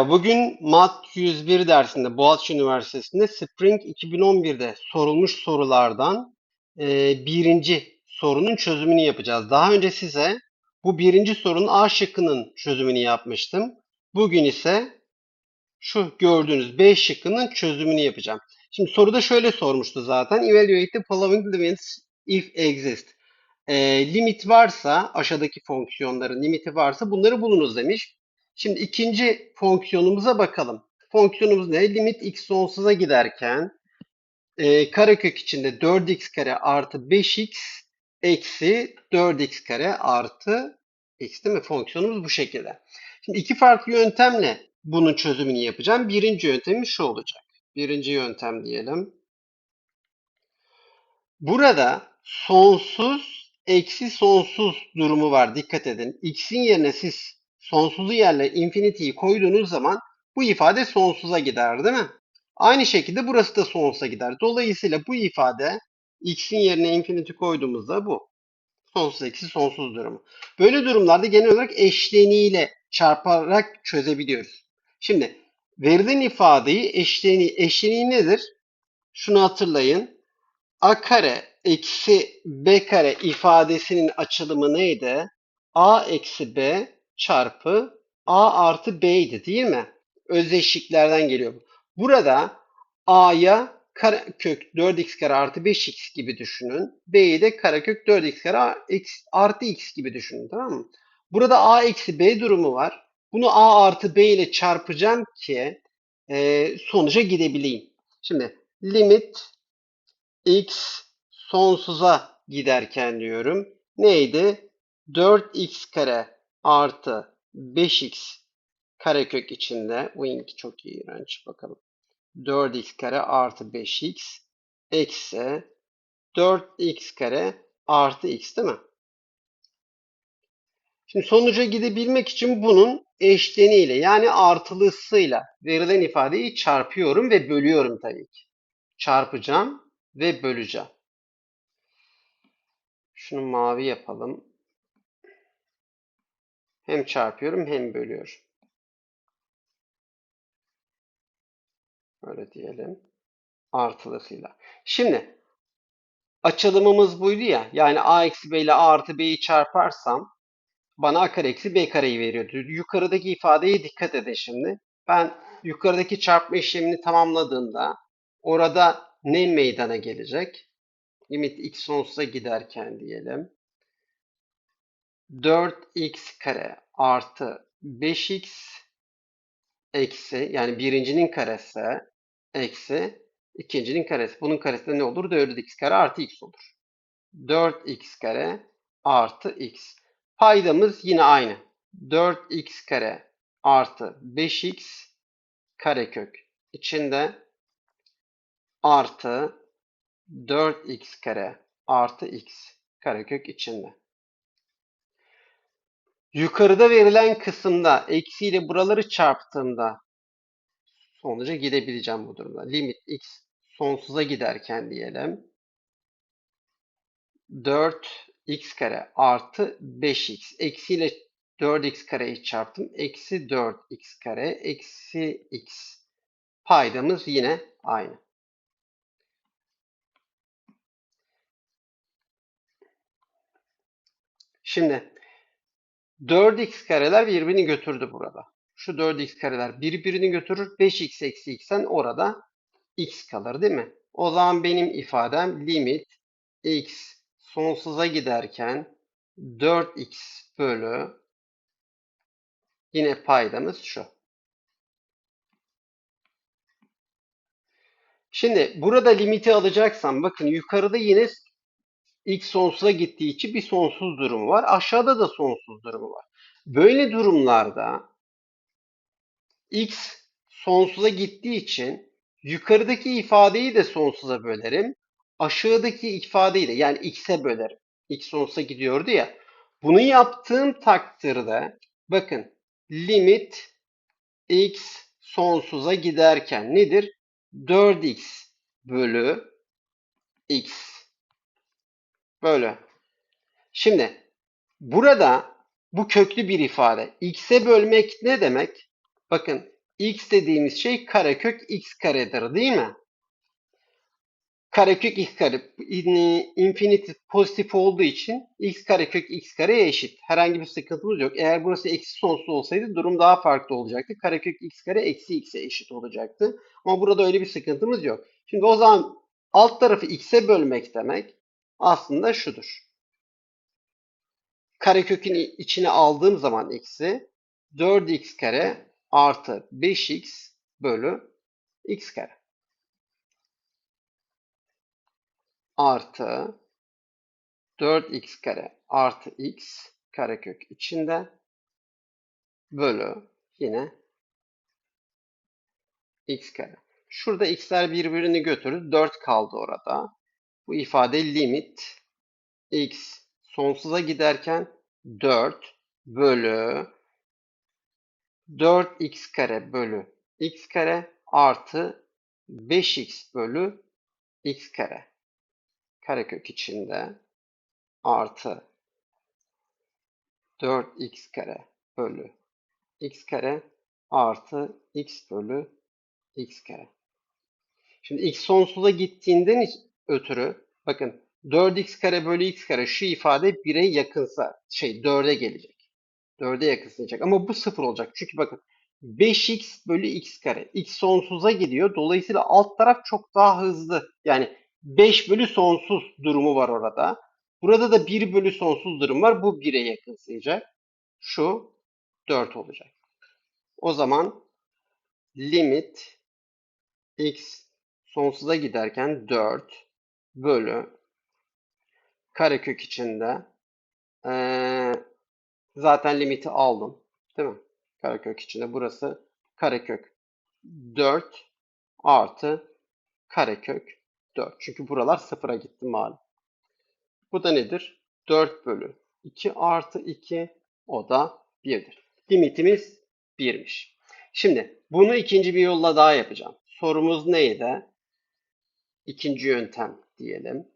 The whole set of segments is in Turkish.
Merhaba, bugün Mat 101 dersinde Boğaziçi Üniversitesi'nde Spring 2011'de sorulmuş sorulardan e, birinci sorunun çözümünü yapacağız. Daha önce size bu birinci sorunun A şıkkının çözümünü yapmıştım. Bugün ise şu gördüğünüz B şıkkının çözümünü yapacağım. Şimdi soruda şöyle sormuştu zaten. Evaluate the following limits if exist. E, limit varsa, aşağıdaki fonksiyonların limiti varsa bunları bulunuz demiş. Şimdi ikinci fonksiyonumuza bakalım. Fonksiyonumuz ne? Limit x sonsuza giderken e, karekök içinde 4x kare artı 5x eksi 4x kare artı x değil mi? Fonksiyonumuz bu şekilde. Şimdi iki farklı yöntemle bunun çözümünü yapacağım. Birinci yöntemi şu olacak. Birinci yöntem diyelim. Burada sonsuz eksi sonsuz durumu var. Dikkat edin. X'in yerine siz sonsuzu yerle infinity'yi koyduğunuz zaman bu ifade sonsuza gider değil mi? Aynı şekilde burası da sonsuza gider. Dolayısıyla bu ifade x'in yerine infinity koyduğumuzda bu. Sonsuz eksi sonsuz durumu. Böyle durumlarda genel olarak eşleniğiyle çarparak çözebiliyoruz. Şimdi verilen ifadeyi eşleniği, eşleniği nedir? Şunu hatırlayın. a kare eksi b kare ifadesinin açılımı neydi? a eksi b çarpı a artı b'ydi değil mi? Özdeşliklerden geliyor bu. Burada a'ya karekök 4x kare artı 5x gibi düşünün. b'yi de karekök 4x kare artı x gibi düşünün tamam mı? Burada a eksi b durumu var. Bunu a artı b ile çarpacağım ki e, sonuca gidebileyim. Şimdi limit x sonsuza giderken diyorum. Neydi? 4x kare artı 5x karekök içinde wing çok iğrenç bakalım. 4x kare artı 5x eksi 4x kare artı x değil mi? Şimdi sonuca gidebilmek için bunun eşleniyle yani artılısıyla verilen ifadeyi çarpıyorum ve bölüyorum tabii ki. Çarpacağım ve böleceğim. Şunu mavi yapalım. Hem çarpıyorum hem bölüyorum. Öyle diyelim. Artılısıyla. Şimdi açılımımız buydu ya. Yani a eksi b ile a artı b'yi çarparsam bana a kare eksi b kareyi veriyordu. Yukarıdaki ifadeye dikkat edin şimdi. Ben yukarıdaki çarpma işlemini tamamladığımda orada ne meydana gelecek? Limit x sonsuza giderken diyelim. 4x kare artı 5x eksi yani birincinin karesi eksi ikincinin karesi. Bunun karesi de ne olur? 4x kare artı x olur. 4x kare artı x. Paydamız yine aynı. 4x kare artı 5x karekök içinde artı 4x kare artı x karekök içinde. Yukarıda verilen kısımda eksiyle buraları çarptığımda sonuca gidebileceğim bu durumda. Limit x sonsuza giderken diyelim. 4x kare artı 5x. Eksiyle 4x kareyi çarptım. Eksi 4x kare eksi x. Paydamız yine aynı. Şimdi 4x kareler birbirini götürdü burada. Şu 4x kareler birbirini götürür. 5x eksi x'ten orada x kalır değil mi? O zaman benim ifadem limit x sonsuza giderken 4x bölü yine paydamız şu. Şimdi burada limiti alacaksam bakın yukarıda yine x sonsuza gittiği için bir sonsuz durumu var. Aşağıda da sonsuz durumu var. Böyle durumlarda x sonsuza gittiği için yukarıdaki ifadeyi de sonsuza bölerim. Aşağıdaki ifadeyi de yani x'e bölerim. x sonsuza gidiyordu ya. Bunu yaptığım takdirde bakın limit x sonsuza giderken nedir? 4x bölü x Böyle. Şimdi burada bu köklü bir ifade. X'e bölmek ne demek? Bakın x dediğimiz şey karekök x karedir değil mi? Karekök x kare in- infinity pozitif olduğu için x karekök x kareye eşit. Herhangi bir sıkıntımız yok. Eğer burası eksi sonsuz olsaydı durum daha farklı olacaktı. Karekök x kare eksi x'e eşit olacaktı. Ama burada öyle bir sıkıntımız yok. Şimdi o zaman alt tarafı x'e bölmek demek aslında şudur. Karekökün içine aldığım zaman x'i 4x kare artı 5x bölü x kare. artı 4x kare artı x karekök içinde bölü yine x kare. Şurada x'ler birbirini götürür. 4 kaldı orada. Bu ifade limit x sonsuza giderken 4 bölü 4x kare bölü x kare artı 5x bölü x kare karekök içinde artı 4x kare bölü x kare artı x bölü x kare. Şimdi x sonsuza gittiğinden ötürü bakın 4x kare bölü x kare şu ifade 1'e yakınsa şey 4'e gelecek. 4'e yakınsayacak ama bu 0 olacak. Çünkü bakın 5x bölü x kare. x sonsuza gidiyor. Dolayısıyla alt taraf çok daha hızlı. Yani 5 bölü sonsuz durumu var orada. Burada da 1 bölü sonsuz durum var. Bu 1'e yakınsayacak. Şu 4 olacak. O zaman limit x sonsuza giderken 4 bölü karekök içinde ee, zaten limiti aldım. Değil mi? Karekök içinde burası karekök 4 artı karekök 4. Çünkü buralar sıfıra gitti malum. Bu da nedir? 4 bölü 2 artı 2 o da 1'dir. Limitimiz 1'miş. Şimdi bunu ikinci bir yolla daha yapacağım. Sorumuz neydi? İkinci yöntem diyelim.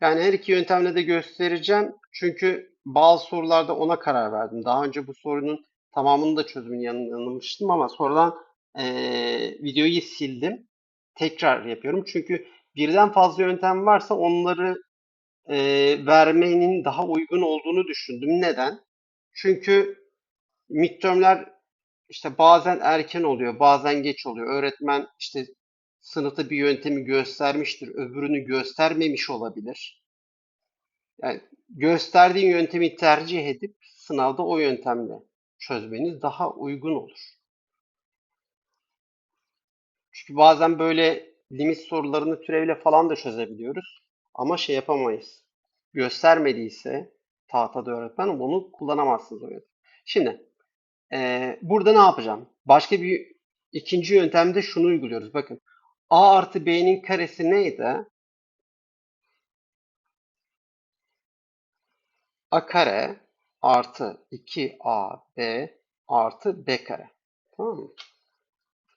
Yani her iki yöntemle de göstereceğim. Çünkü bazı sorularda ona karar verdim. Daha önce bu sorunun tamamını da çözümünü yanılmıştım ama sonradan ee, videoyu sildim. Tekrar yapıyorum. Çünkü birden fazla yöntem varsa onları e, vermenin daha uygun olduğunu düşündüm. Neden? Çünkü midtermler işte bazen erken oluyor, bazen geç oluyor. Öğretmen işte sınıfta bir yöntemi göstermiştir, öbürünü göstermemiş olabilir. Yani gösterdiğin yöntemi tercih edip sınavda o yöntemle çözmeniz daha uygun olur. Çünkü bazen böyle limit sorularını türevle falan da çözebiliyoruz. Ama şey yapamayız. Göstermediyse tahtada öğretmen bunu kullanamazsınız yöntem. Şimdi e, burada ne yapacağım? Başka bir ikinci yöntemde şunu uyguluyoruz. Bakın a artı b'nin karesi neydi? a kare artı 2ab artı b kare. Tamam mı?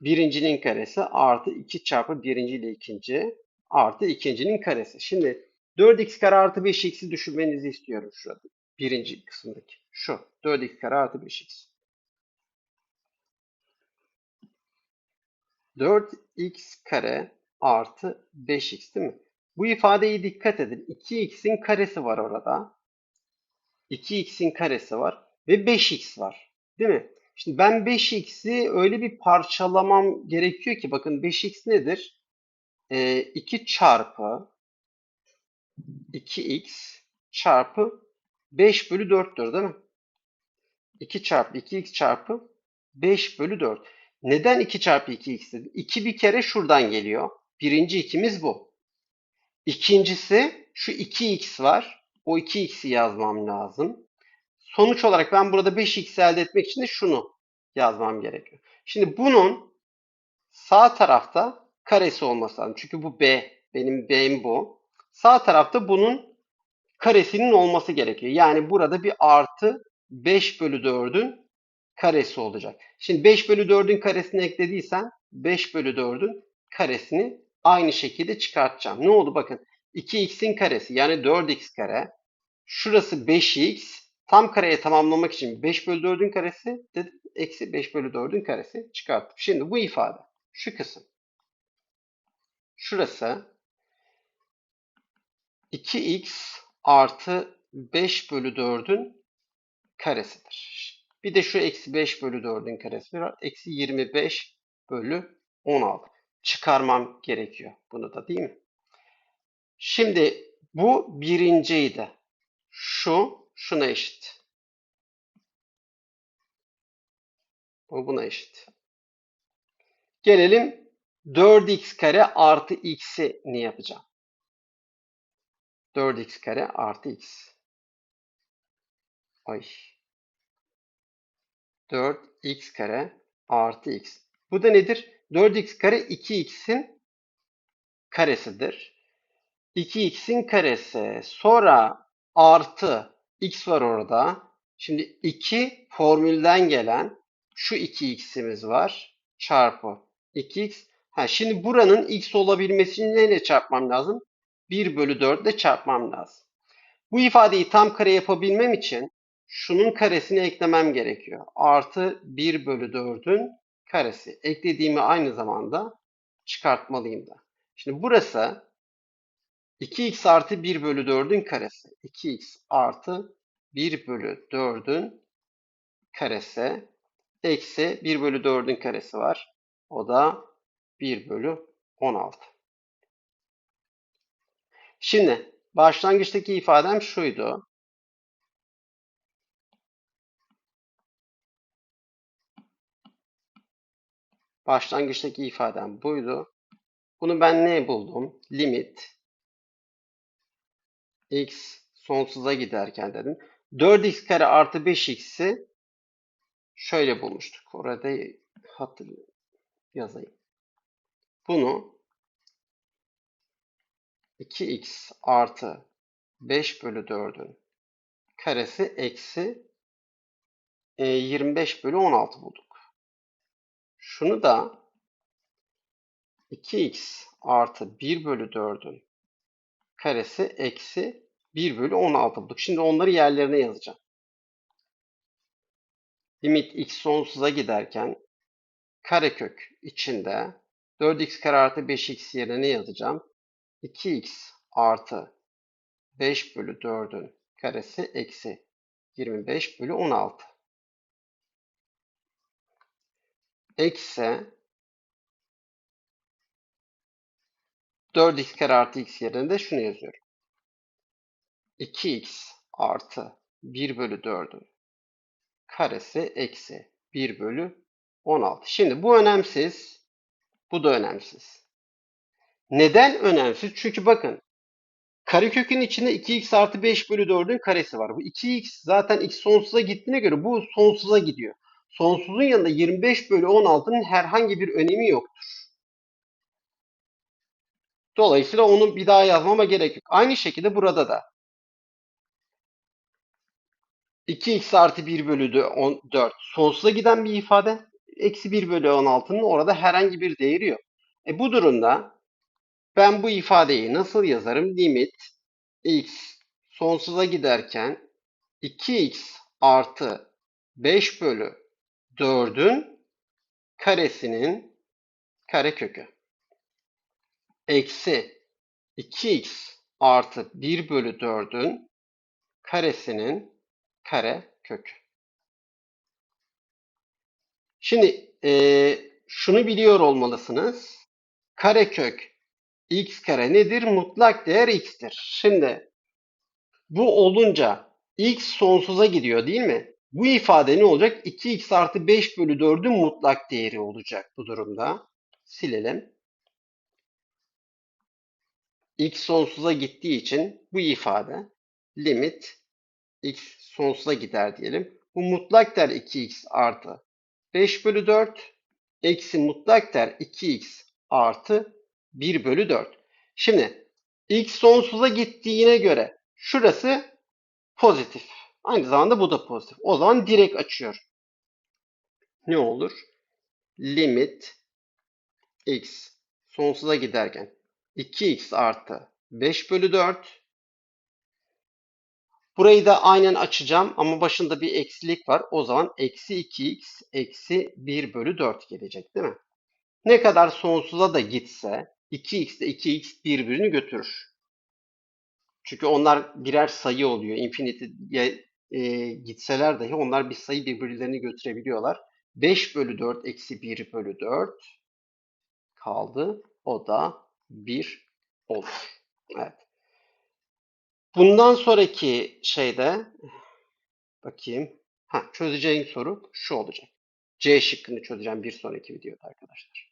birincinin karesi artı 2 çarpı birinci ile ikinci artı ikincinin karesi. Şimdi 4x kare artı 5x'i düşünmenizi istiyorum şurada. Birinci kısımdaki. Şu. 4x kare artı 5x. 4x kare artı 5x değil mi? Bu ifadeye dikkat edin. 2x'in karesi var orada. 2x'in karesi var. Ve 5x var. Değil mi? Şimdi ben 5x'i öyle bir parçalamam gerekiyor ki bakın 5x nedir? Ee, 2 çarpı 2x çarpı 5 bölü 4'tür değil mi? 2 çarpı 2x çarpı 5 bölü 4. Neden 2 çarpı 2x dedim? 2 bir kere şuradan geliyor. Birinci ikimiz bu. İkincisi şu 2x var. O 2x'i yazmam lazım. Sonuç olarak ben burada 5x elde etmek için de şunu yazmam gerekiyor. Şimdi bunun sağ tarafta karesi olması lazım. Çünkü bu b. Benim b'm bu. Sağ tarafta bunun karesinin olması gerekiyor. Yani burada bir artı 5 bölü 4'ün karesi olacak. Şimdi 5 bölü 4'ün karesini eklediysen 5 bölü 4'ün karesini aynı şekilde çıkartacağım. Ne oldu bakın 2x'in karesi yani 4x kare. Şurası 5x Tam kareye tamamlamak için 5 bölü 4'ün karesi dedim. Eksi 5 bölü 4'ün karesi çıkarttım. Şimdi bu ifade şu kısım. Şurası 2x artı 5 bölü 4'ün karesidir. Bir de şu eksi 5 bölü 4'ün karesi var. Eksi 25 bölü 16. Çıkarmam gerekiyor bunu da değil mi? Şimdi bu birinciydi. Şu şuna eşit. Bu buna eşit. Gelelim 4x kare artı x'i ne yapacağım? 4x kare artı x. Ay. 4x kare artı x. Bu da nedir? 4x kare 2x'in karesidir. 2x'in karesi. Sonra artı x var orada. Şimdi 2 formülden gelen şu 2x'imiz var. Çarpı 2x. Ha, şimdi buranın x olabilmesi için neyle çarpmam lazım? 1 bölü 4 ile çarpmam lazım. Bu ifadeyi tam kare yapabilmem için şunun karesini eklemem gerekiyor. Artı 1 bölü 4'ün karesi. Eklediğimi aynı zamanda çıkartmalıyım da. Şimdi burası 2x artı 1 bölü 4'ün karesi. 2x artı 1 bölü 4'ün karesi. Eksi 1 bölü 4'ün karesi var. O da 1 bölü 16. Şimdi başlangıçtaki ifadem şuydu. Başlangıçtaki ifadem buydu. Bunu ben ne buldum? Limit x sonsuza giderken dedim. 4x kare artı 5x'i şöyle bulmuştuk. Orada hatır yazayım. Bunu 2x artı 5 bölü 4'ün karesi eksi 25 bölü 16 bulduk. Şunu da 2x artı 1 bölü 4'ün karesi eksi 1 bölü 16 bulduk. Şimdi onları yerlerine yazacağım. Limit x sonsuza giderken karekök içinde 4x kare artı 5x yerine yazacağım. 2x artı 5 bölü 4'ün karesi eksi 25 bölü 16. Eksi 4x kare artı x yerine de şunu yazıyorum. 2x artı 1 bölü 4'ün karesi eksi 1 bölü 16. Şimdi bu önemsiz. Bu da önemsiz. Neden önemsiz? Çünkü bakın karekökün içinde 2x artı 5 bölü 4'ün karesi var. Bu 2x zaten x sonsuza gittiğine göre bu sonsuza gidiyor. Sonsuzun yanında 25 bölü 16'nın herhangi bir önemi yoktur. Dolayısıyla onu bir daha yazmama gerek yok. Aynı şekilde burada da 2x artı 1 bölü 4 sonsuza giden bir ifade. Eksi 1 bölü 16'nın orada herhangi bir değeri yok. E bu durumda ben bu ifadeyi nasıl yazarım? Limit x sonsuza giderken 2x artı 5 bölü 4'ün karesinin karekökü eksi 2x artı 1 bölü 4'ün karesinin kare kökü. Şimdi e, şunu biliyor olmalısınız. Karekök x kare nedir? Mutlak değer x'tir. Şimdi bu olunca x sonsuza gidiyor değil mi? Bu ifade ne olacak? 2x artı 5 bölü 4'ün mutlak değeri olacak bu durumda. Silelim. x sonsuza gittiği için bu ifade limit x sonsuza gider diyelim. Bu mutlak değer 2x artı 5 bölü 4 eksi mutlak değer 2x artı 1 bölü 4. Şimdi x sonsuza gittiğine göre şurası pozitif. Aynı zamanda bu da pozitif. O zaman direkt açıyor. Ne olur? Limit x sonsuza giderken 2x artı 5 bölü 4 Burayı da aynen açacağım ama başında bir eksilik var. O zaman eksi 2x eksi 1 bölü 4 gelecek değil mi? Ne kadar sonsuza da gitse 2x ile 2x birbirini götürür. Çünkü onlar birer sayı oluyor. Infinity'ye e, gitseler dahi onlar bir sayı birbirlerini götürebiliyorlar. 5 bölü 4 eksi 1 bölü 4 kaldı. O da 1 olur. Evet. Bundan sonraki şeyde bakayım. Ha, çözeceğim soru şu olacak. C şıkkını çözeceğim bir sonraki videoda arkadaşlar.